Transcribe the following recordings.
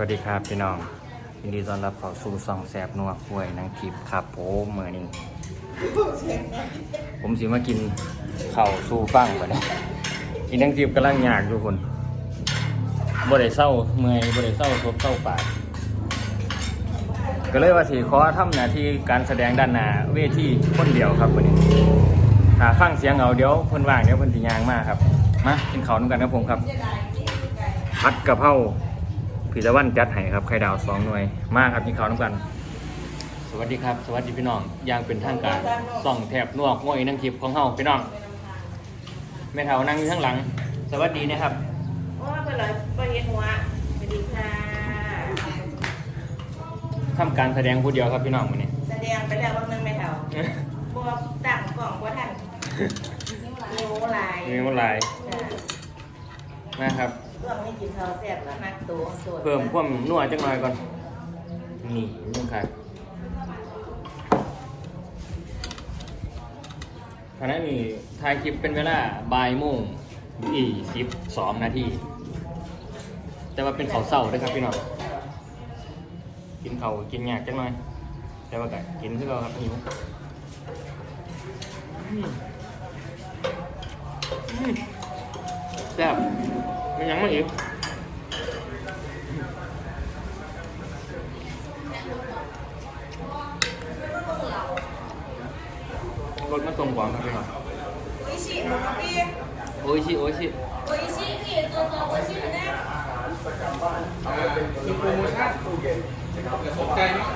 วัสดีครับพี่น้องยินดีต้อนรับเข้าสู่ซองแสบนัวควยนางทิพย์ครับผมเมื่อนี้ผมสิมากินข้าวสู่ฟังไปเนี่ยอีนางทิพย์กำลังอยากอยู่คนบ่ได้เศร้าเมื่อยบ่ได้เศร้าทบเศร้าปากก็เลยว่าสิขอทำหน้าที่การแสดงด้านหน้าเวทีคนเดียวครับวันนี้ถ้าฟังเสียงเอาเดี๋ยวเพิ่นว่างเดี๋ยวเพิ่นสิยางมากครับมากินข้าวน้ำกันนะผมครับ ผัดกะเพรา พิจวันจัดให้ครับไข่ดาวสองหน่วย มากครับกินข้าวน้ำกัน สวัสดีครับ สวัสดีพี่น้องอยางเป็นทางการส่องแถบนวกห้วยนังคลิปของเฮาพี่น้องแม่เฒ่านั่งอยู่ข้างหลัง สวัสดีนะครับโอ้ยไปเลยไปเห็นหัวสวัสดีค่ะทำการแสดงผู้เดียวครับพี่น้องวันนี้แสดงไปแล้ววันหนึงไม่เท่าบัวตั้งกล่องบัวท่านนิ้วลายมีมันหลายจ้ะนะครับ เรื่องนี้กินข้าวแซ่บแล้วนักตัวสดเพิ่มความนัวจังหน่อยก่อน นี่ลุงครขณะนี้ถ่ายคลิปเป็นเวลาบ่ายโมงอีสิบสองนาที แต่ว่าเป็นเขาวเศร้าด้วยครับพี่น้อง กินเขาวกินยากจังหน่อย แต่ว่าก็กินคือเราครับหิวอืมอืมแซ่บ มันยังไม่อิ่มรถมาส่งของครับพี่น้องโอ้ยชิหมูกระปี้โอ้ยชิโอ้ยชิโอ้ยชิพี่ตัวตัวโอ้ยชินะคือโปรโมชั่นจะสนใจเนาะ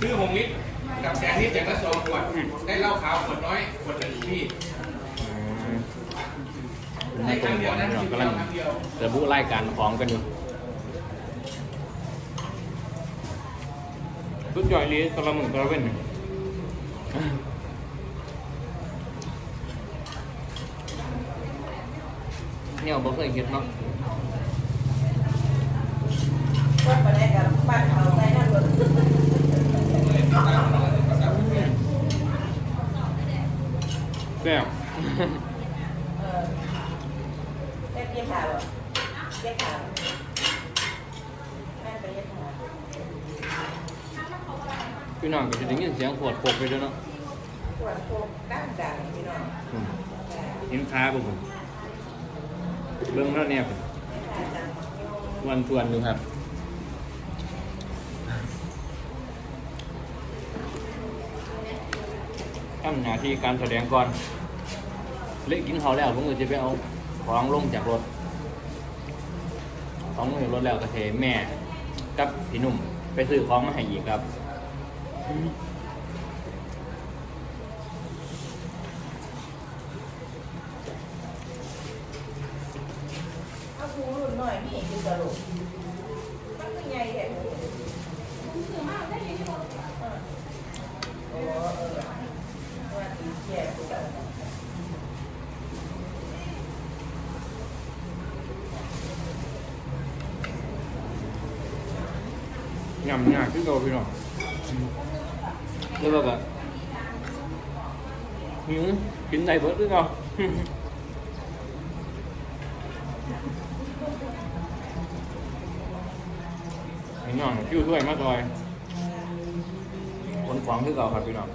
ซื้อหงลิตรกับแสงนิดอย่างละสองขวด ได้เหล้าขาวขวดน้อยขวดหนึ่งที่อืม ในครั้งเดียวนะพี่น้องกำลังครั้งเดียวระบุรายการของกันอยู่สุดยอดเลยตะละมึงตะละเว้นเนี่ยบ่เคยคิดเนาะไปได้กับบ้านเขาใส่นั่นรถแซ่บ เพี้ยนขาบ่เพี้ยนขาแม่ไปเพี้ยนขาพี่น้องก็จะได้ยินเสียงขวดโคกไปด้วยเนาะปวดโคกดั้งดังพี่น้องอืมเห็นค้าบ่ผมเรื่องนั้นเนี่ยผมดังอยู่วันทวนดูครับ ทำหน้าที่การแสดงก่อน เละกินเขาวแล้วผมก็จะไปเอา ของลงจากรถ ของลงจากรถแล้วก็เทแม่ กับพี่หนุ่ม ไปซื้อของมาให้อีกครับ เอาคูรุ่นหน่อยพี่คือกระโหลกมันคือใหญ่แค่ไหนโอ้เออว่าตีแก่กูแบบ ยำยากขึ้นโตพี่น้องแล้วแบบว่าหิวกินได้เบิดหรือเปล่าพี่น้องชื่อถ้วยมาซอยคนขวางคือเก่าครับพี่น้อง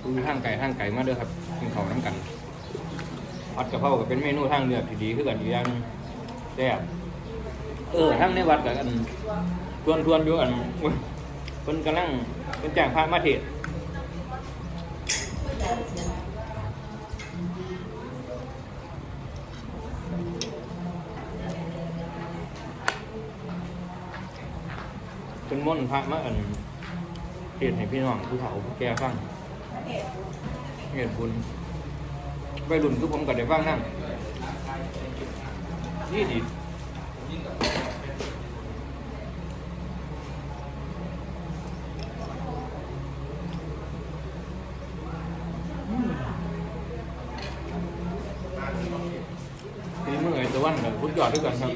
คือทางไก่ทางไก่มาเด้อครับกินเขาวน้ำกันผัดกะเพราก็เป็นเมนูทางเลือกที่ดีคือกันอยู่อย่างหนึ่งแซ่บ เออทั้งในวัดกับอันทวนทวนอยู่อันอุ๊ยเพิ่นกำลังเป็นจ้างพระมาเทศเป็นม่นพระมาอันเทศให้พี่น้องผู้เฒ่าผู้แก่ฟังเอกเหตุบุญไปรุ่นคือผมก็ได้ฟังนั่งนี่ดี นี่เมื่อไงตะวันกับพุทธยอดด้วยกันครับ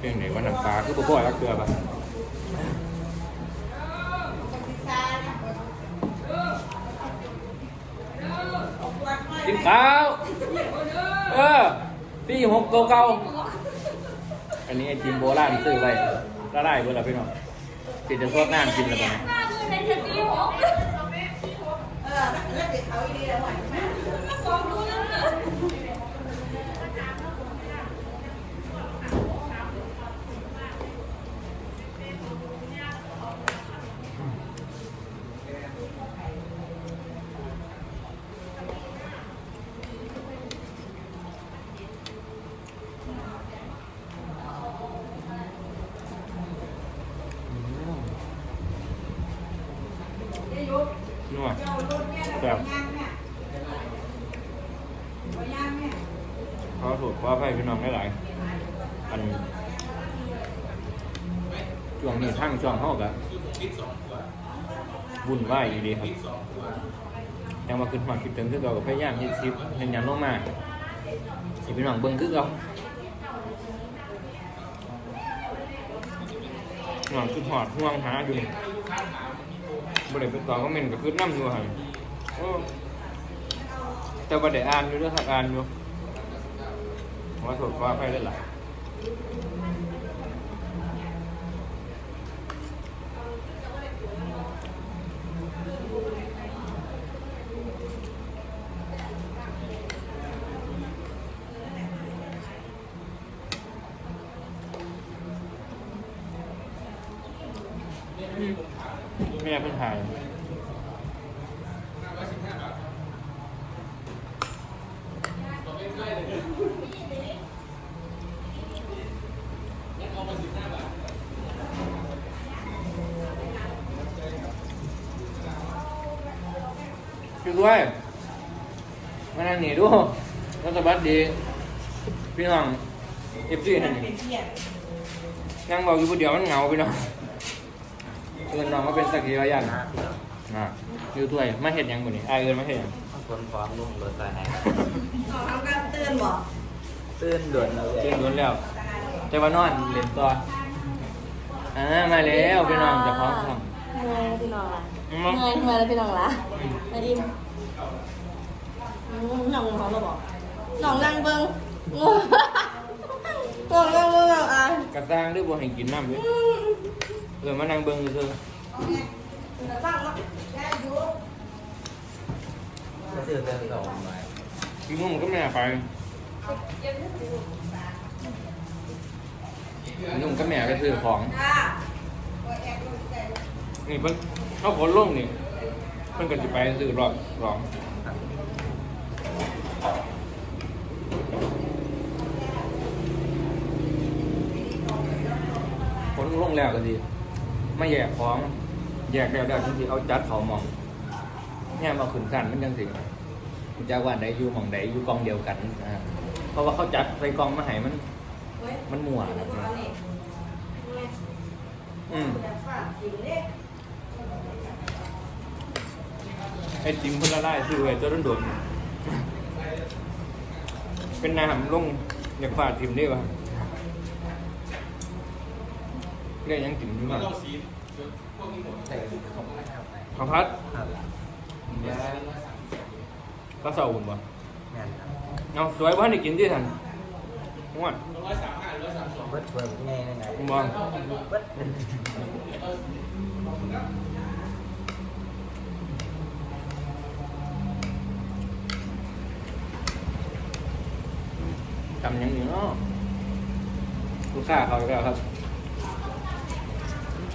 เรื่องไหนว่าน้ำปลาคือพ่อรักเกลือปะ เก้าเออสี่หกเก้าเก่าอันนี้ไอจิมโบราณซื้อไว้ละลายเวลาพี่น้องติดจะซดน้ำกินแล้วกันเออแล้วเด็กเขาอีดีแล้วหวานมาก นัว แบบขอถูกขอให้พี่น้องได้หลายอันช่วงนี้ทั้งช่วงห้อกะววุ่นวายอยู่ดีครับคิดสองตัวยังมาขึ้นมาคิดถึงคือเรากับพยายามที่คลิปเห็นยันลงมาสิพี่น้องเบิ่งคือเราหน่องคือหอดห่วงหาอยู่นี่บ่ได้ไปตอบคอมเมนต์ก็คือน้ำอยู่หัน โอ้แต่บ่ไดอ่านอยู่เด้อครับอ่านอยู่ขอโทษขออภัยหลายแม่เพิ่นถ่าย มานั่งหนีดูรัฐบาลดี พี่น้องเอฟซีนั่นนี่เป็นเที่ยงนั่งบอกอยู่ผู้เดียวมันเหงาพี่น้องเอินน้องมาเป็นสักขีพยานนะพี่น้องอะอยู่ด้วยมาเห็นยังบุนี่อายเอินมาเห็นยังคนฟ้องลุงรถไฟแห่ขอทำการเตือนบอกตื่นด่วนเราเรียนล้วนแล้วแต่ว่านอนเรียนต่ออ่ามาแล้วพี่น้องจะพร้อมทเมื่อยแล้วพี่น้องละำอืมเมื่อยเมื่อยแล้วพี่น้องละมาดิม อืมน้องเขาเราบอกน้องนั่งเบิ้งงงน้องนั่งเบิ้งน้องอะกระซังด้วยบัวให้กินน้ำด้วยเออมานั่งเบิ้งซื่อฟังเนาะได้อยู่ก็คือเติมสองไปๆพี่นุ่มก็ไม่น่าไปพี่นุ่มก็แม่ไปซื้อของค่ะนี่เพิ่นเขาขนลงนี่เพิ่นก็สิไปซื้อรอบรอง ลงแล้วก็ดีไม่แยกของแยกแล้วแล้วจังสิเอาจัดเขาหมองเนี่ยมาขึ้นกันมันจังสิมันจะว่าไหนอยู่หมองไหนอยู่กองเดียวกันอ่าเพราะว่าเขาจัดใส่กองมาให้มันเว้ยมันมั่วนะตอนนี้อืมจะฝากกินเล็กไอ้จิมเพิ่นละลายซื้อไว้ตัวโดนๆเป็นน้ำลงอยากฟาดทิมได้ป่ะ เรียกยังจิมอยู่แล้มาวเราซีดพวกนี้หมดแต่ผมไม่ทำไปขอพัดครับก็เศร้าผมบ่งานครับเอาสวยบ่ให้ได้กินที่ทันง่วนร้อยสามห้าร้อยสามสองเบิร์ดเบิร์ดง่ายง่ายผมบอกเบิร์ดทำหยังอยู่เนาะลูกค้าเขาอีกแล้วครับทะเล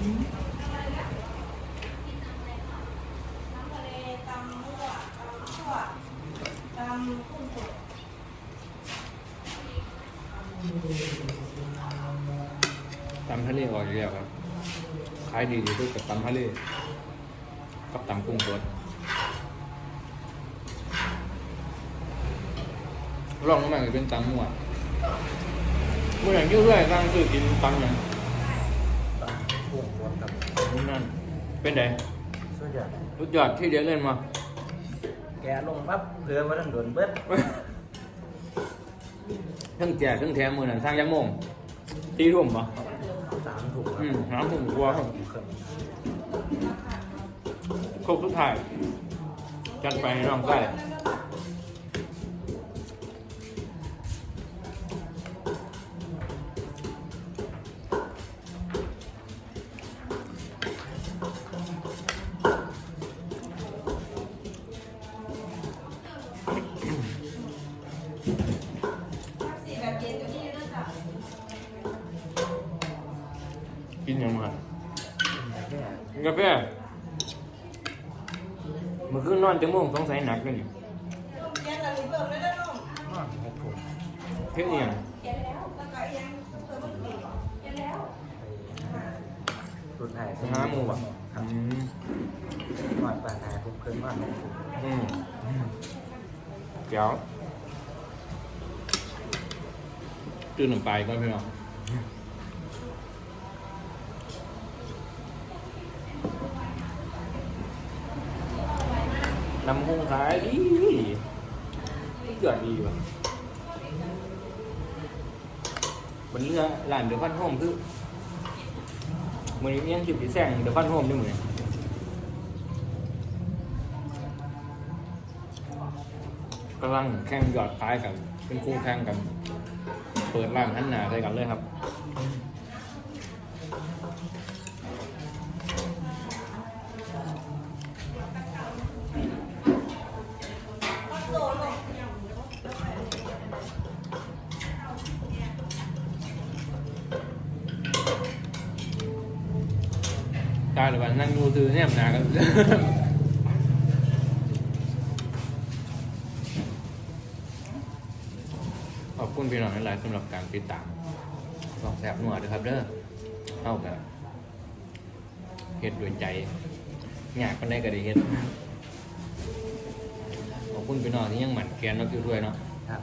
ตำทะเลออกอีกแล้วครับ ขายดีที่สุดกับตำทะเลกับตำกุ้งสดลองลงมาก็เป็นตำมั่วเมื่ออย่างยุ่เรื่อยตั้งคือกินตำอย่าง พุ่งรวมกับนั่น เป็นไงสุดยอดรุดยอดที่เดียวเล่นมาแกลงปั๊บเพื่อมาทั้งด่วนเบิร์ดทั้งแจกทั้งแถมมือนั่นสร้างยักโมงตีทุ่มปะสามถุงคอืรับมน้ำถุงกลัวครับเครื่องครบทุกถ่ายจัดไปให้น้องใกล้ กินยังไงแค่กาแฟเมื่อคืนนอนจังโมงสงสัยหนักเลยนี่แกงอะไรเพิ่มได้แล้วน้องอ้าวหกถุงเพ่งเนี่ยงแกงแล้วแล้วก็ยังเพิ่มอีกแกงแล้วไปรุ่นไหนห้าโมงป่ะครับอืมหน่อยปานหาถุงเครื่องว่าหกถุงอืมเดี๋ยวตื่นหนึ่งไปก่อนพี่น้อง น้ำหุ้งขายดีเกิดดีว่ะบนเรือร้านเดือฟันโฮมคือมือนี้ยังจิบปีแซงเดือฟันโฮมด้วยเหมือนกำลังแข่งยอดขายกันเป็นคู่แข่งกัน เปิดร้านหันหนาใส่กันเลยครับ ตายหรือว่านั่งดูซื้อเนี่ยมหนากันขอบคุณพี่น้องหลายๆสำหรับการติดตามลองแสบหนวดนะครับเด้อเข้ากับเฮ็ดด้วยใจอยากกันได้ก็ได้เฮ็ดขอบคุณพี่น้องที่ยังหมั่นแกนเราด้วยเนาะครับ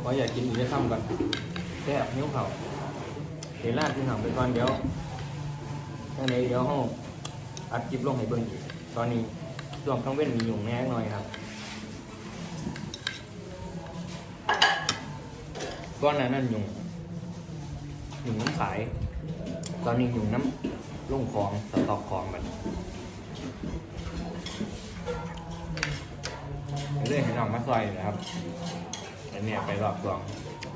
เพราะอยากกินอีกจะทำกันแซ่บนิ้วเขา เดี๋ยวลาดที่หางไปก่อนเดี๋ยวยังไงเดี๋ยวห้องอัดคลิปลงให้เบิ่งอีกตอนนี้ช่วงกลางเว้นมีอยู่แน่หน่อยครับก้อนนั้นนั่นยุงยุงน้ำขาย ตอนนี้ยุงน้ำลงของสต็อกของมันเรื่อยให้น้องมาซอยนะครับอันนี้ไปรอบสอง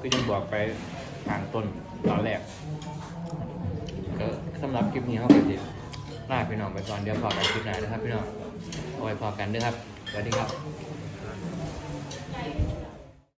ก็ยังบอกไปทางต้นตอนแรกก็ สำหรับคลิปนี้เขาก็จะลาพี่น้องไปก่อนเดี๋ยวพอกันคลิปหน้านะครับพี่น้องเอาไว้พอกันด้วยครับสวัสดีครับ